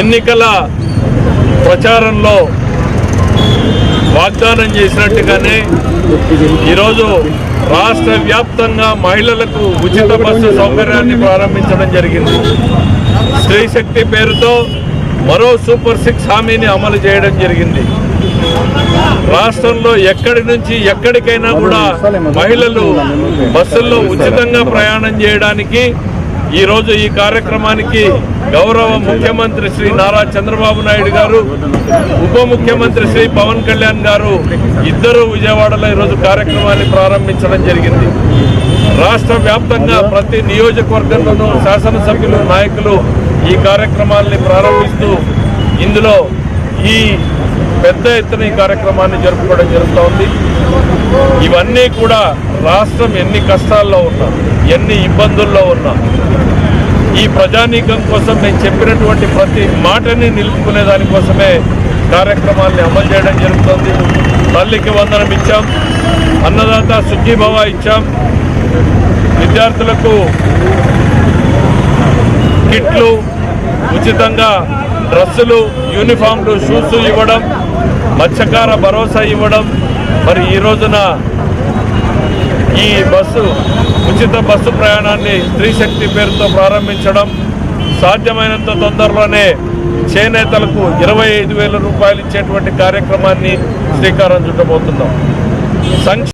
ఎన్నికల ప్రచారంలో వాగ్దానం చేసినట్టుగానే ఈరోజు రాష్ట్ర వ్యాప్తంగా మహిళలకు ఉచిత బస్సు సౌకర్యాన్ని ప్రారంభించడం జరిగింది. స్త్రీ శక్తి పేరుతో మరో సూపర్ సిక్స్ హామీని అమలు చేయడం జరిగింది. రాష్ట్రంలో ఎక్కడి నుంచి ఎక్కడికైనా కూడా మహిళలు బస్సుల్లో ఉచితంగా ప్రయాణం చేయడానికి ఈరోజు ఈ కార్యక్రమానికి గౌరవ ముఖ్యమంత్రి శ్రీ నారా చంద్రబాబు నాయుడు గారు ఉప ముఖ్యమంత్రి శ్రీ పవన్ కళ్యాణ్ గారు ఇద్దరు విజయవాడలో ఈరోజు కార్యక్రమాన్ని ప్రారంభించడం జరిగింది. రాష్ట్ర వ్యాప్తంగా ప్రతి నియోజకవర్గంలోనూ శాసనసభ్యులు నాయకులు ఈ కార్యక్రమాల్ని ప్రారంభిస్తూ ఇందులో ఈ పెద్ద ఎత్తున ఈ కార్యక్రమాన్ని జరుపుకోవడం జరుగుతూ ఉంది ఇవన్నీ కూడా రాష్ట్రం ఎన్ని కష్టాల్లో ఉన్నా ఎన్ని ఇబ్బందుల్లో ఉన్నా ఈ ప్రజానీకం కోసం నేను చెప్పినటువంటి ప్రతి మాటని నిలుపుకునే దానికోసమే కార్యక్రమాల్ని అమలు చేయడం జరుగుతుంది. తల్లికి వందనం ఇచ్చాం అన్నదాత సుఖీభవ ఇచ్చాం. విద్యార్థులకు కిట్లు ఉచితంగా డ్రెస్సులు యూనిఫామ్లు షూస్ ఇవ్వడం మత్స్యకార భరోసా ఇవ్వడం మరి ఈ రోజున ఈ బస్సు ఉచిత బస్సు ప్రయాణాన్ని స్త్రీ శక్తి పేరుతో ప్రారంభించడం సాధ్యమైనంత తొందరలోనే చేనేతలకు ఇరవై ఐదు వేల రూపాయలు ఇచ్చేటువంటి కార్యక్రమాన్ని శ్రీకారం చుట్టబోతున్నాం. సంక్ష